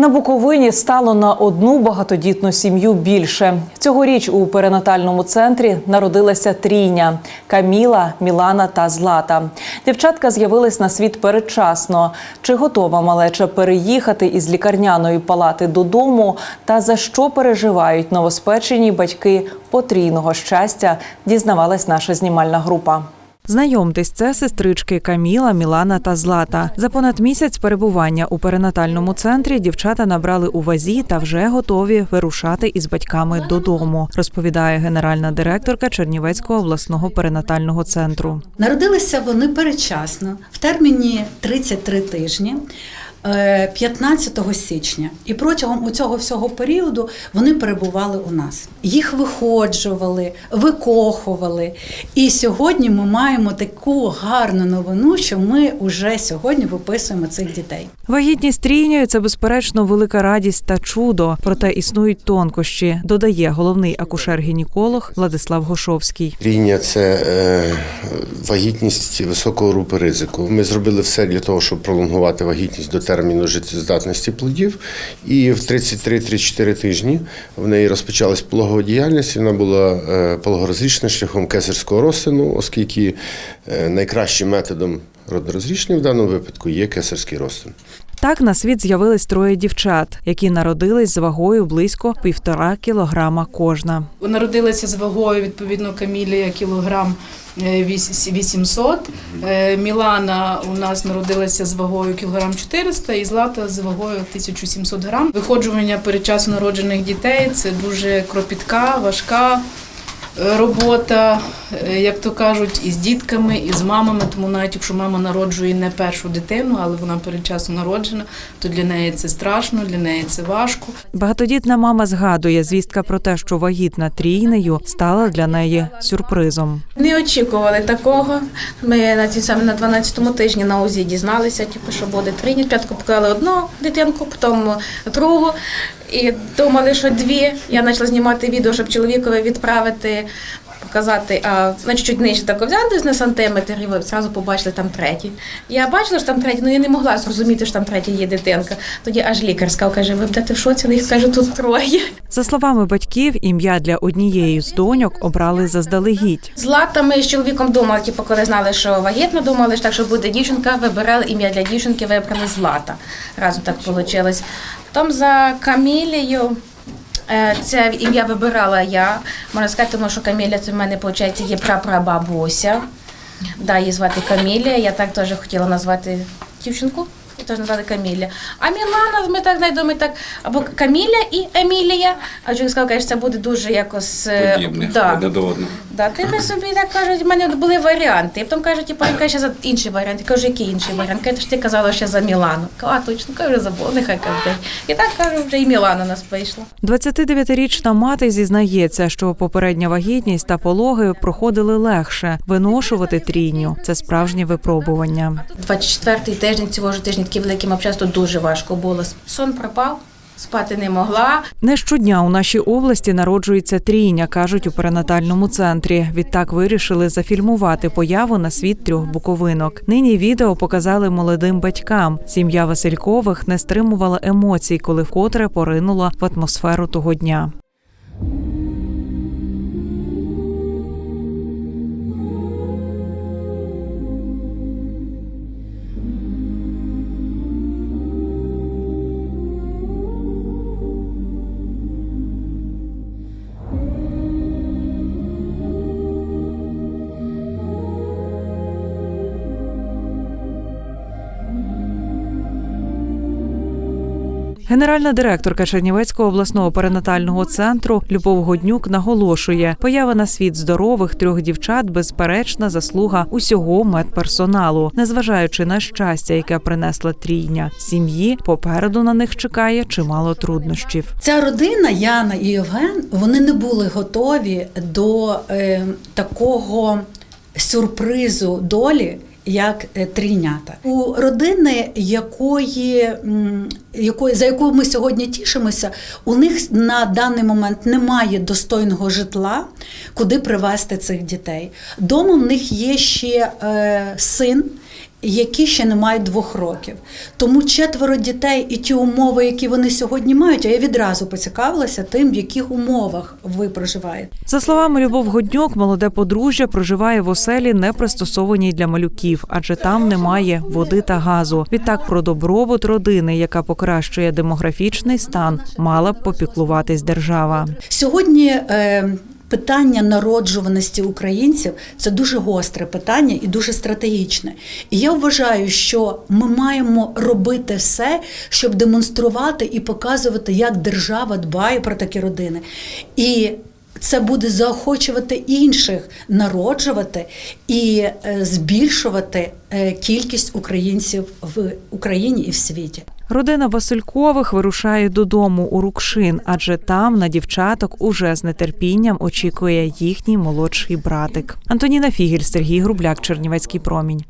На Буковині стало на одну багатодітну сім'ю більше. Цьогоріч у перинатальному центрі народилася трійня Каміла, Мілана та Злата. Дівчатка з'явились на світ передчасно. Чи готова малеча переїхати із лікарняної палати додому? Та за що переживають новоспечені батьки потрійного щастя? Дізнавалась наша знімальна група. Знайомтесь, це сестрички Каміла, Мілана та Злата. За понад місяць перебування у перинатальному центрі дівчата набрали у вазі та вже готові вирушати із батьками додому, розповідає генеральна директорка Чернівецького обласного перинатального центру. Народилися вони передчасно в терміні 33 тижні. Е, 15 січня, і протягом цього всього періоду вони перебували у нас. Їх виходжували, викохували. І сьогодні ми маємо таку гарну новину, що ми вже сьогодні виписуємо цих дітей. Вагітність трійньою це безперечно велика радість та чудо. Проте існують тонкощі, додає головний акушер-гінеколог Владислав Гошовський. Ріння це е, вагітність високого групи ризику. Ми зробили все для того, щоб пролонгувати вагітність до терміну життєздатності плодів. І в 33-34 тижні в неї розпочалась пологова діяльність. Вона була пологорозрічна шляхом кесарського розтину, оскільки е, найкращим методом родорозрішення в даному випадку є кесарський розтин. Так на світ з'явились троє дівчат, які народились з вагою близько півтора кілограма кожна. Народилася з вагою відповідно Камілія кілограм е, 800. Е, Мілана у нас народилася з вагою кілограм 400 і Злата з вагою 1700 грам. Виходжування передчасно народжених дітей це дуже кропітка, важка е, робота, е, як то кажуть, і з дітками, і з мамами. Тому навіть якщо мама народжує не першу дитину, але вона передчасно народжена, то для неї це страшно, для неї це важко. Багатодітна мама згадує звістка про те, що вагітна трійнею стала для неї сюрпризом. Не очікували такого. Ми на цій саме на 12-му тижні на УЗІ дізналися, типу, що буде трійня. Спочатку показали одну дитинку, потім другу. І думали, що дві. Я почала знімати відео, щоб чоловікові відправити, показати, а на чуть-чуть нижче так взяти на сантиметр, і ви одразу побачили там третій. Я бачила, що там третій, але я не могла зрозуміти, що там третя є дитинка. Тоді аж лікар сказав, каже, ви будете в шоці, але їх каже, тут троє. За словами батьків, ім'я для однієї з доньок обрали заздалегідь. Злата ми з чоловіком думали, типу, коли знали, що вагітна, думали, що так, що буде дівчинка, вибирали ім'я для дівчинки, вибрали Злата. Разом так вийшло. Потім за Камілію. е, Це ім'я вибирала я. Можна сказати, тому що Камілія це в мене, виходить, є прапрабабуся. Да, її звати Камілія. Я так теж хотіла назвати дівчинку. Теж назвали Камілія. А Мілана, ми так знайдемо так, або Каміля і Емілія. А чоловік сказав, каже, це буде дуже якось е, подібних да. одне до одного. Да, ти ми собі так кажуть, в мене були варіанти. І потім кажуть, типу, я кажу, ще за інший варіант. Я кажу, який інший варіант? Каже, ти казала ще за Мілану. Кажу, А, точно, кажу, забула, нехай каже. І так кажу, вже і Мілана нас вийшла. 29-річна мати зізнається, що попередня вагітність та пологи проходили легше. Виношувати трійню це справжнє випробування. 24-й тиждень цього ж тижня такий великий мав часто дуже важко було. Сон пропав, спати не могла. Не щодня у нашій області народжується трійня, кажуть у перинатальному центрі. Відтак вирішили зафільмувати появу на світ трьох буковинок. Нині відео показали молодим батькам. Сім'я Василькових не стримувала емоцій, коли вкотре поринула в атмосферу того дня. Генеральна директорка Чернівецького обласного перинатального центру Любов Годнюк наголошує, поява на світ здорових трьох дівчат безперечна заслуга усього медперсоналу, незважаючи на щастя, яке принесла трійня сім'ї. Попереду на них чекає чимало труднощів. Ця родина, Яна і Євген, вони не були готові до е, такого сюрпризу долі. Як е, трійнята у родини, якої, якої за якою ми сьогодні тішимося, у них на даний момент немає достойного житла, куди привезти цих дітей. Дома в них є ще е, син які ще не мають двох років. Тому четверо дітей і ті умови, які вони сьогодні мають, а я відразу поцікавилася тим, в яких умовах ви проживаєте. За словами Любов Годнюк, молоде подружжя проживає в оселі, не пристосованій для малюків, адже там немає води та газу. Відтак про добробут родини, яка покращує демографічний стан, мала б попіклуватись держава. Сьогодні е, питання народжуваності українців це дуже гостре питання і дуже стратегічне. І я вважаю, що ми маємо робити все, щоб демонструвати і показувати, як держава дбає про такі родини. І це буде заохочувати інших народжувати і е, збільшувати е, кількість українців в Україні і в світі. Родина Василькових вирушає додому у Рукшин, адже там на дівчаток уже з нетерпінням очікує їхній молодший братик. Антоніна Фігель, Сергій Грубляк, Чернівецький промінь.